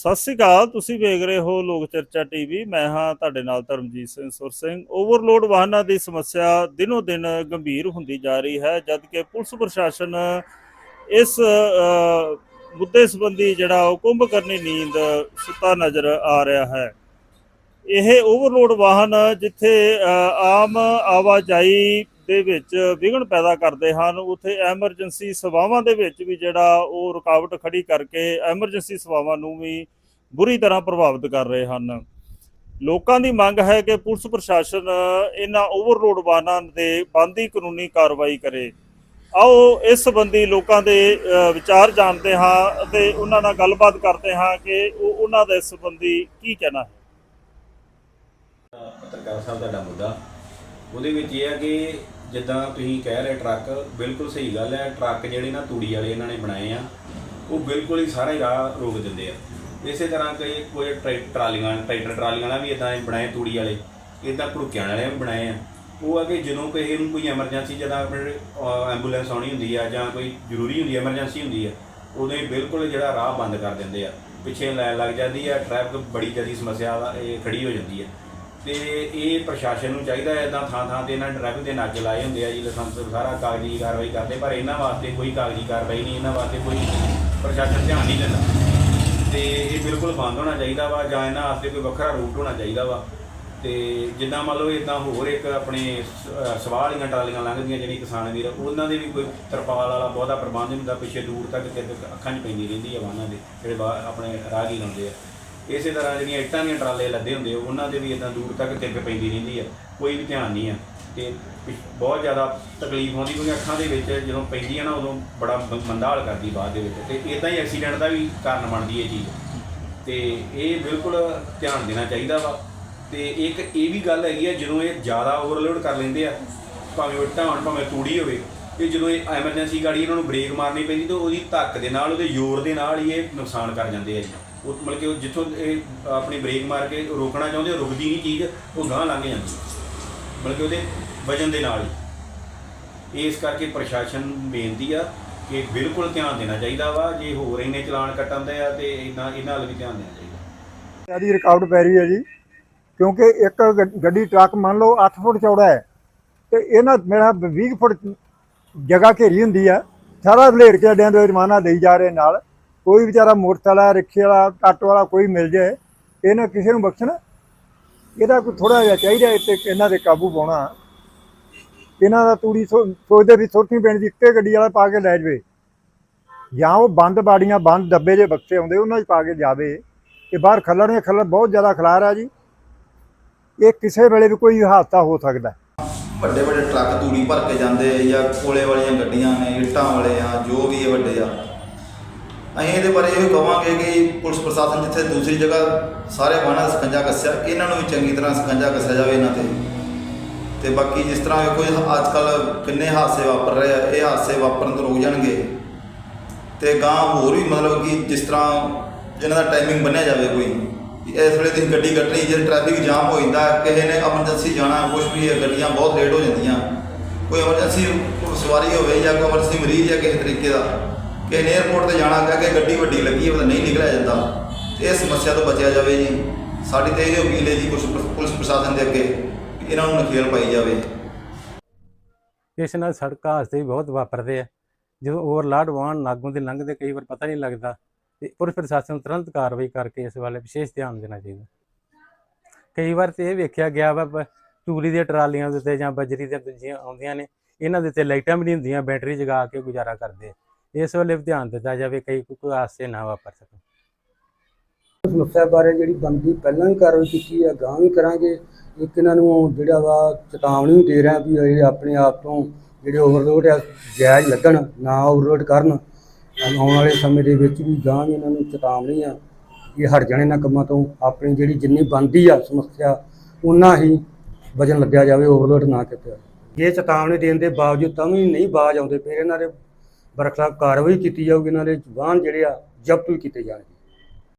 ਸਤਿ ਸ੍ਰੀ ਅਕਾਲ, ਤੁਸੀਂ ਵੇਖ ਰਹੇ ਹੋ ਲੋਕ ਚਰਚਾ ਟੀਵੀ। ਮੈਂ ਹਾਂ ਤੁਹਾਡੇ ਨਾਲ ਧਰਮਜੀਤ ਸਿੰਘ ਸੁਰ ਸਿੰਘ। ਓਵਰਲੋਡ ਵਾਹਨਾਂ ਦੀ ਸਮੱਸਿਆ ਦਿਨੋ ਦਿਨ ਗੰਭੀਰ ਹੁੰਦੀ ਜਾ ਰਹੀ ਹੈ ਜਦ ਕਿ ਪੁਲਿਸ ਪ੍ਰਸ਼ਾਸਨ ਇਸ ਮੁੱਦੇ ਸੰਬੰਧੀ ਜਿਹੜਾ ਉਹ ਕੁੰਭ ਕਰਨੀ ਨੀਂਦ ਸੁੱਤਾ ਨਜ਼ਰ ਆ ਰਿਹਾ ਹੈ। ਇਹ ਓਵਰਲੋਡ ਵਾਹਨ ਜਿੱਥੇ ਆਮ ਆਵਾਜਾਈ ਦੇ ਵਿੱਚ ਵਿਘਨ ਪੈਦਾ ਕਰਦੇ ਹਨ। ਉੱਥੇ ਐਮਰਜੈਂਸੀ ਸੇਵਾਵਾਂ ਦੇ ਵਿੱਚ ਵੀ ਜਿਹੜਾ ਉਹ ਰੁਕਾਵਟ ਖੜੀ ਕਰਕੇ ਐਮਰਜੈਂਸੀ ਸੇਵਾਵਾਂ ਨੂੰ ਵੀ ਬੁਰੀ ਤਰ੍ਹਾਂ ਪ੍ਰਭਾਵਿਤ ਕਰ ਰਹੇ ਹਨ। ਲੋਕਾਂ ਦੀ ਮੰਗ ਹੈ ਕਿ ਪੁਲਿਸ ਪ੍ਰਸ਼ਾਸਨ ਇਹਨਾਂ ਓਵਰਲੋਡ ਵਾਹਨਾਂ ਦੇ ਬੰਦੀ ਕਾਨੂੰਨੀ ਕਾਰਵਾਈ ਕਰੇ। ਆਓ ਇਸ ਸੰਬੰਧੀ ਲੋਕਾਂ ਦੇ ਵਿਚਾਰ ਜਾਣਦੇ ਹਾਂ ਅਤੇ ਉਹਨਾਂ ਨਾਲ ਗੱਲਬਾਤ ਕਰਦੇ ਹਾਂ ਕਿ ਉਹ ਉਹਨਾਂ ਦੇ ਇਸ ਸੰਬੰਧੀ ਕੀ ਕਹਿਣਾ ਹੈ। ਪੱਤਰਕਾਰ ਸਾਹਿਬ, ਤੁਹਾਡਾ ਮੁੱਦਾ। ਉਹਦੇ ਵਿੱਚ ਇਹ ਹੈ ਕਿ ਜਿੱਦਾਂ ਤੁਸੀਂ ਕਹਿ ਰਹੇ ਟਰੱਕ, ਬਿਲਕੁਲ ਸਹੀ ਗੱਲ ਹੈ, ਟਰੱਕ ਜਿਹੜੇ ਨਾ ਤੂੜੀ ਵਾਲੇ ਇਹਨਾਂ ਨੇ ਬਣਾਏ ਆ, ਉਹ ਬਿਲਕੁਲ ਹੀ ਸਾਰਾ ਹੀ ਰਾਹ ਰੋਕ ਦਿੰਦੇ ਆ। ਇਸੇ ਤਰ੍ਹਾਂ ਕਈ ਕੋਈ ਟਰੈ- ਟਰਾਲੀਆਂ, ਟਰੈਕਟਰ ਟਰਾਲੀਆਂ ਵਾਲਾ ਵੀ ਇਦਾਂ ਬਣਾਏ ਤੂੜੀ ਵਾਲੇ ਇਦਾਂ ਘੜੁਕਿਆਂ ਵਾਲੇ ਵੀ ਬਣਾਏ ਆ। ਉਹ ਆ ਕਿ ਜਦੋਂ ਕਿਸੇ ਨੂੰ ਕੋਈ ਐਮਰਜੈਂਸੀ, ਜਦੋਂ ਆਪਣੇ ਐਂਬੂਲੈਂਸ ਆਉਣੀ ਹੁੰਦੀ ਆ ਜਾਂ ਕੋਈ ਜ਼ਰੂਰੀ ਹੁੰਦੀ ਐਮਰਜੈਂਸੀ ਹੁੰਦੀ ਆ, ਉਦੋਂ ਹੀ ਬਿਲਕੁਲ ਜਿਹੜਾ ਰਾਹ ਬੰਦ ਕਰ ਦਿੰਦੇ ਆ। ਪਿੱਛੇ ਲਾਈਨ ਲੱਗ ਜਾਂਦੀ ਆ, ਟ੍ਰੈਫਿਕ ਬੜੀ ਜ਼ਿਆਦਾ ਸਮੱਸਿਆ ਇਹ ਖੜੀ ਹੋ ਜਾਂਦੀ ਆ। ਤੇ ਇਹ ਪ੍ਰਸ਼ਾਸਨ ਨੂੰ ਚਾਹੀਦਾ ਹੈ ਇਦਾਂ ਥਾਂ ਥਾਂ ਤੇ ਇਹਨਾਂ ਟ੍ਰੈਫਿਕ ਦੇ ਨਾਕੇ ਲਾਏ ਹੁੰਦੇ ਆ ਜੀ ਲਾਇਸੈਂਸ ਸਾਰਾ ਕਾਗਜ਼ੀ ਕਾਰਵਾਈ ਕਰਦੇ, ਪਰ ਇਹਨਾਂ ਵਾਸਤੇ ਕੋਈ ਕਾਗਜ਼ੀ ਕਾਰਵਾਈ ਨਹੀਂ, ਇਹਨਾਂ ਵਾਸਤੇ ਕੋਈ ਪ੍ਰਸ਼ਾਸਨ ਧਿਆਨ ਨਹੀਂ ਦਿੰਦਾ। ਤੇ ਇਹ ਬਿਲਕੁਲ ਬੰਦ ਹੋਣਾ ਚਾਹੀਦਾ ਵਾ ਜਾਂ ਇਹਨਾਂ ਵਾਸਤੇ ਕੋਈ ਵੱਖਰਾ ਰੂਟ ਹੋਣਾ ਚਾਹੀਦਾ ਵਾ। ਤੇ ਜਿੱਦਾਂ ਮੰਨ ਲਓ ਇਦਾਂ ਹੋਰ ਇੱਕ ਆਪਣੇ ਸ- ਸਵਾਹ ਵਾਲੀਆਂ ਟਰਾਲੀਆਂ ਲੰਘਦੀਆਂ ਜਿਹੜੀ ਕਿਸਾਨ ਵੀਰ, ਉਹਨਾਂ ਦੇ ਵੀ ਕੋਈ ਤਰਪਾਲ ਵਾਲਾ ਬਹੁਤਾ ਪ੍ਰਬੰਧ ਨਹੀਂ ਹੁੰਦਾ, ਪਿੱਛੇ ਦੂਰ ਤੱਕ ਕਿਤੇ ਅੱਖਾਂ 'ਚ ਪੈਂਦੀ ਰਹਿੰਦੀ ਆ ਵਾਹਨਾਂ ਦੇ, ਜਿਹੜੇ ਬਾਹਰ ਆਪਣੇ ਹੀ ਲਾਉਂਦੇ ਆ। ਇਸੇ ਤਰ੍ਹਾਂ ਜਿਹੜੀਆਂ ਇੱਟਾਂ ਦੀਆਂ ਟਰਾਲੇ ਲੱਦੇ ਹੁੰਦੇ ਆ, ਉਹਨਾਂ ਦੇ ਵੀ ਇਦਾਂ ਦੂਰ ਤੱਕ ਤਿੱਗ ਪੈਂਦੀ ਰਹਿੰਦੀ ਆ ਕੋਈ ਵੀ ਧਿਆਨ ਨਹੀਂ ਆ। ਤੇ ਪਿ- ਬਹੁਤ ਜ਼ਿਆਦਾ ਤਕਲੀਫ ਆਉਂਦੀ ਕਿਉਂਕਿ ਅੱਖਾਂ ਦੇ ਵਿੱਚ ਜਦੋਂ ਪੈਂਦੀ ਆ ਨਾ ਉਦੋਂ ਬੜਾ ਮ- ਮੰਦਾ ਹਾਲ ਕਰਦੀ ਬਾਅਦ ਦੇ ਵਿੱਚ। ਤੇ ਇਦਾਂ ਹੀ ਐਕਸੀਡੈਂਟ ਦਾ ਵੀ ਕਾਰਨ ਬਣਦੀ ਹੈ ਚੀਜ਼। ਤੇ ਇਹ ਬਿਲਕੁਲ ਧਿਆਨ ਦੇਣਾ ਚਾਹੀਦਾ ਵਾ। ਤੇ ਇੱਕ ਇਹ ਵੀ ਗੱਲ ਹੈਗੀ ਆ ਜਦੋਂ ਇਹ ਜ਼ਿਆਦਾ ਓਵਰਲੋਡ ਕਰ ਲੈਂਦੇ ਆ ਭਾਵੇਂ ਉਹ ਇੱਟਾਂ ਹੋਣ ਭਾਵੇਂ ਤੂੜੀ ਹੋਵੇ ਤੇ ਜਦੋਂ ਇਹ ਐਮਰਜੈਂਸੀ ਗਾੜੀ ਇਹਨਾਂ ਨੂੰ ਬ੍ਰੇਕ ਮਾਰਨੀ ਪੈਂਦੀ ਤਾਂ ਉਹਦੀ ਧੱਕ ਦੇ ਨਾਲ ਉਹਦੇ ਜ਼ੋਰ ਦੇ ਨਾਲ ਹੀ ਇਹ ਨੁਕਸਾਨ ਕਰ ਜਾਂਦੇ ਆ ਜੀ। ਉਹ ਮਤਲਬ ਕਿ ਉਹ ਜਿੱਥੋਂ ਇਹ ਆਪਣੀ ਬ੍ਰੇਕ ਮਾਰ ਕੇ ਰੋਕਣਾ ਚਾਹੁੰਦੇ, ਉਹ ਰੁਕਦੀ ਨਹੀਂ ਚੀਜ਼, ਉਹ ਗਾਂਹ ਲੰਘ ਜਾਂਦੀ ਮਤਲਬ ਕਿ ਉਹਦੇ ਵਜਨ ਦੇ ਨਾਲ ਹੀ। ਇਸ ਕਰਕੇ ਪ੍ਰਸ਼ਾਸਨ ਨੂੰ ਬੇਨਤੀ ਆ ਕਿ ਬਿਲਕੁਲ ਧਿਆਨ ਦੇਣਾ ਚਾਹੀਦਾ ਵਾ, ਜੇ ਹੋਰ ਇੰਨੇ ਚਲਾਨ ਕੱਟਣ ਦੇ ਆ ਤੇ ਇਦਾਂ ਇਹਨਾਂ ਵੱਲ ਵੀ ਧਿਆਨ ਦੇਣਾ ਚਾਹੀਦਾ। ਇਹਦੀ ਰਿਕਾਰਡ ਪੈ ਰਹੀ ਹੈ ਜੀ, ਕਿਉਂਕਿ ਇੱਕ ਗੱਡੀ ਟਰੱਕ ਮੰਨ ਲਓ 8 ਫੁੱਟ ਚੌੜਾ ਹੈ, ਤੇ ਇਹਨਾਂ ਮੇਰਾ 20 ਫੁੱਟ ਜਗ੍ਹਾ ਘੇਰੀ ਹੁੰਦੀ ਆ, ਸਾਰਾ ਬਲੇਡ ਕੇ ਅੱਡਿਆਂ ਦੇ ਜਮਾਨਾ ਦੇਈ ਜਾ ਰਹੇ ਨਾਲ। ਕੋਈ ਵਿਚਾਰਾ ਮੋਟਰਸਾਈਕਲ ਵਾਲਾ ਰਿਕਸ਼ੇ ਵਾਲਾ, ਆਟੋ ਵਾਲਾ ਕੋਈ ਮਿਲ ਜਾਏ, ਇਹਨਾਂ ਕਿਸੇ ਨੂੰ ਬਖਸ਼ਣਾ। ਇਹਦਾ ਕੋਈ ਥੋੜਾ ਜਿਹਾ ਚਾਹੀਦਾ ਤੇ ਇਹਨਾਂ ਦੇ ਕਾਬੂ ਪਾਉਣਾ। ਇਹਨਾਂ ਦਾ ਤੂੜੀ ਸੋਚਦੇ ਵੀ ਸੁਰਤੀ ਪਿੰਡ ਦੀ ਇੱਕੇ ਗੱਡੀ ਵਾਲਾ ਪਾ ਕੇ ਲੈ ਜਾਵੇ। ਜਾਂ ਉਹ ਬੰਦ ਬਾੜੀਆਂ, ਬੰਦ ਡੱਬੇ ਜੇ ਬਕਸੇ ਆਉਂਦੇ ਉਹਨਾਂ 'ਚ ਪਾ ਕੇ ਜਾਵੇ। ਇਹ ਬਾਹਰ ਖੱਲਰ ਨੇ, ਖੱਲਰ ਬਹੁਤ ਜ਼ਿਆਦਾ ਖਲਾਰ ਆ ਜੀ। ਇਹ ਕਿਸੇ ਵੇਲੇ ਵੀ ਕੋਈ ਹਾਦਸਾ ਹੋ ਸਕਦਾ। ਵੱਡੇ ਵੱਡੇ ਟਰੱਕ ਤੂੜੀ ਭਰ ਕੇ ਜਾਂਦੇ ਜਾਂ ਕੋਲੇ ਵਾਲੀਆਂ ਗੱਡੀਆਂ ਨੇ, ਇੱਟਾਂ ਵਾਲੇ ਆ, ਜੋ ਵੀ ਇਹ ਵੱਡੇ ਆ। ਅਸੀਂ ਇਹਦੇ ਬਾਰੇ ਇਹ ਕਹਾਂਗੇ ਕਿ ਪੁਲਿਸ ਪ੍ਰਸ਼ਾਸਨ ਜਿੱਥੇ ਦੂਸਰੀ ਜਗ੍ਹਾ ਸਾਰੇ ਵਾਹਨਾਂ ਦਾ ਸਕੰਜਾ ਕੱਸਿਆ ਇਹਨਾਂ ਨੂੰ ਵੀ ਚੰਗੀ ਤਰ੍ਹਾਂ ਸਕੰਜਾ ਕੱਸਿਆ ਜਾਵੇ ਇਹਨਾਂ ਤੇ। ਤੇ ਬਾਕੀ ਜਿਸ ਤਰ੍ਹਾਂ ਕੋਈ ਅੱਜ ਕੱਲ ਕਿੰਨੇ ਹਾਦਸੇ ਵਾਪਰ ਰਹੇ ਆ, ਇਹ ਹਾਦਸੇ ਵਾਪਰਨ ਤੋਂ ਰੁਕ ਜਾਣਗੇ। ਤੇ ਗਾਂ ਹੋਰ ਵੀ ਮਤਲਬ ਕਿ ਜਿਸ ਤਰ੍ਹਾਂ ਇਹਨਾਂ ਦਾ ਟਾਈਮਿੰਗ ਬੰਨਿਆ ਜਾਵੇ ਕੋਈ ਇਸ ਵੇਲੇ ਤੁਸੀਂ ਗੱਡੀ ਕੱਢਣੀ ਜੇ ਟ੍ਰੈਫਿਕ ਜਾਮ ਹੋ ਜਾਂਦਾ, ਕਿਸੇ ਨੇ ਐਮਰਜੈਂਸੀ ਜਾਣਾ ਕੁਝ ਵੀ ਹੈ ਗੱਡੀਆਂ ਬਹੁਤ ਲੇਟ ਹੋ ਜਾਂਦੀਆਂ। ਕੋਈ ਐਮਰਜੈਂਸੀ ਸਵਾਰੀ ਹੋਵੇ ਜਾਂ ਕੋਈ ਐਮਰਜੈਂਸੀ ਮਰੀਜ਼ ਹੈ ਕਿਸੇ ਤਰੀਕੇ ਦਾ ਕਿਸੇ 에어ਪੋਰਟ ਤੇ ਜਾਣਾ ਕਰਕੇ ਗੱਡੀ ਵੱਡੀ ਲੱਗੀ ਹੈ, ਪਤਾ ਨਹੀਂ ਨਿਕਲਿਆ ਜਾਂਦਾ। ਇਹ ਸਮੱਸਿਆ ਤੋਂ ਬਚਿਆ ਜਾਵੇ ਜੀ। ਸਾਡੀ ਤੇ ਇਹ ਅਪੀਲ ਹੈ ਜੀ ਪੁਲਿਸ ਪੁਲਿਸ ਪ੍ਰਸ਼ਾਸਨ ਦੇ ਅੱਗੇ, ਕਿ ਇਹਨਾਂ ਨੂੰ ਨਖੇਲ ਪਾਈ ਜਾਵੇ। ਇਸ ਨਾਲ ਸੜਕਾਂ ਹਾਦਸੇ ਵੀ ਬਹੁਤ ਵਾਪਰਦੇ ਆ। ਜਦੋਂ ਓਵਰਲਾਡ ਵਾਹਨ ਲਾਗੋਂ ਦੇ ਲੰਘਦੇ, ਕਈ ਵਾਰ ਪਤਾ ਨਹੀਂ ਲੱਗਦਾ। ਤੇ ਪੁਲਿਸ ਪ੍ਰਸ਼ਾਸਨ ਨੂੰ ਤੁਰੰਤ ਕਾਰਵਾਈ ਕਰਕੇ ਇਸ ਵੱਲ ਵਿਸ਼ੇਸ਼ ਧਿਆਨ ਦੇਣਾ ਚਾਹੀਦਾ। ਕਈ ਵਾਰ ਤੇ ਇਹ ਵੇਖਿਆ ਗਿਆ ਵਾ, ਬ- ਤੂੜੀ ਦੀਆਂ ਟਰਾਲੀਆਂ ਦੇ ਉੱਤੇ ਜਾਂ ਬਜਰੀ ਦੀਆਂ ਦੂਜੀਆਂ ਆਉਂਦੀਆਂ ਨੇ, ਇਹਨਾਂ ਦੇ ਉੱਤੇ ਲਾਈਟਾਂ ਵੀ ਨਹੀਂ ਹੁੰਦੀਆਂ, ਬੈਟਰੀ ਜਗਾ ਕੇ ਗੁਜ਼ਾਰਾ ਕਰਦੇ ਇਸ ਵੱਲ ਵੀ ਧਿਆਨ ਦਿੱਤਾ ਜਾਵੇ ਕਈ ਕੋਈ ਹਾਦਸੇ ਨਾ ਵਾਪਰ ਸਕਣ। ਸਮੱਸਿਆ ਬਾਰੇ ਜਿਹੜੀ ਬੰਦੀ ਪਹਿਲਾਂ ਵੀ ਕਾਰਵਾਈ ਕੀਤੀ ਹੈ ਗਾਂ ਵੀ ਕਰਾਂਗੇ। ਇੱਕ ਇਹਨਾਂ ਨੂੰ ਜਿਹੜਾ ਵਾ ਚੇਤਾਵਨੀ ਦੇ ਰਿਹਾ ਵੀ ਇਹ ਆਪਣੇ ਆਪ ਤੋਂ ਜਿਹੜੇ ਓਵਰਲੋਡ ਆ, ਜਾਇਜ਼ ਲੱਗਣ, ਨਾ ਓਵਰਲੋਡ ਕਰਨ। ਆਉਣ ਵਾਲੇ ਸਮੇਂ ਦੇ ਵਿੱਚ ਵੀ ਗਾਂ ਵੀ ਇਹਨਾਂ ਨੂੰ ਚੇਤਾਵਨੀ ਆ ਇਹ ਹਟ ਜਾਣੇ ਇਹਨਾਂ ਕੰਮਾਂ ਤੋਂ। ਆਪਣੀ ਜਿਹੜੀ ਜਿੰਨੀ ਬੰਦੀ ਆ ਸਮੱਸਿਆ ਉਨਾ ਹੀ ਵਜਨ ਲੱਗਿਆ ਜਾਵੇ ਓਵਰਲੋਡ ਨਾ ਕੀਤਾ ਜਾਵੇ। ਇਹ ਚੇਤਾਵਨੀ ਦੇਣ ਦੇ ਬਾਵਜੂਦ ਤਾਂ ਵੀ ਨਹੀਂ ਬਾਜ ਆਉਂਦੇ, ਫਿਰ ਇਹਨਾਂ ਦੇ ਬਰਖਲਾਫ ਕਾਰਵਾਈ ਕੀਤੀ ਜਾਊਗੀ ਇਹਨਾਂ ਦੇ ਵਾਹਨ ਜਿਹੜੇ ਆ ਜ਼ਬਤ ਵੀ ਕੀਤੇ ਜਾਣਗੇ।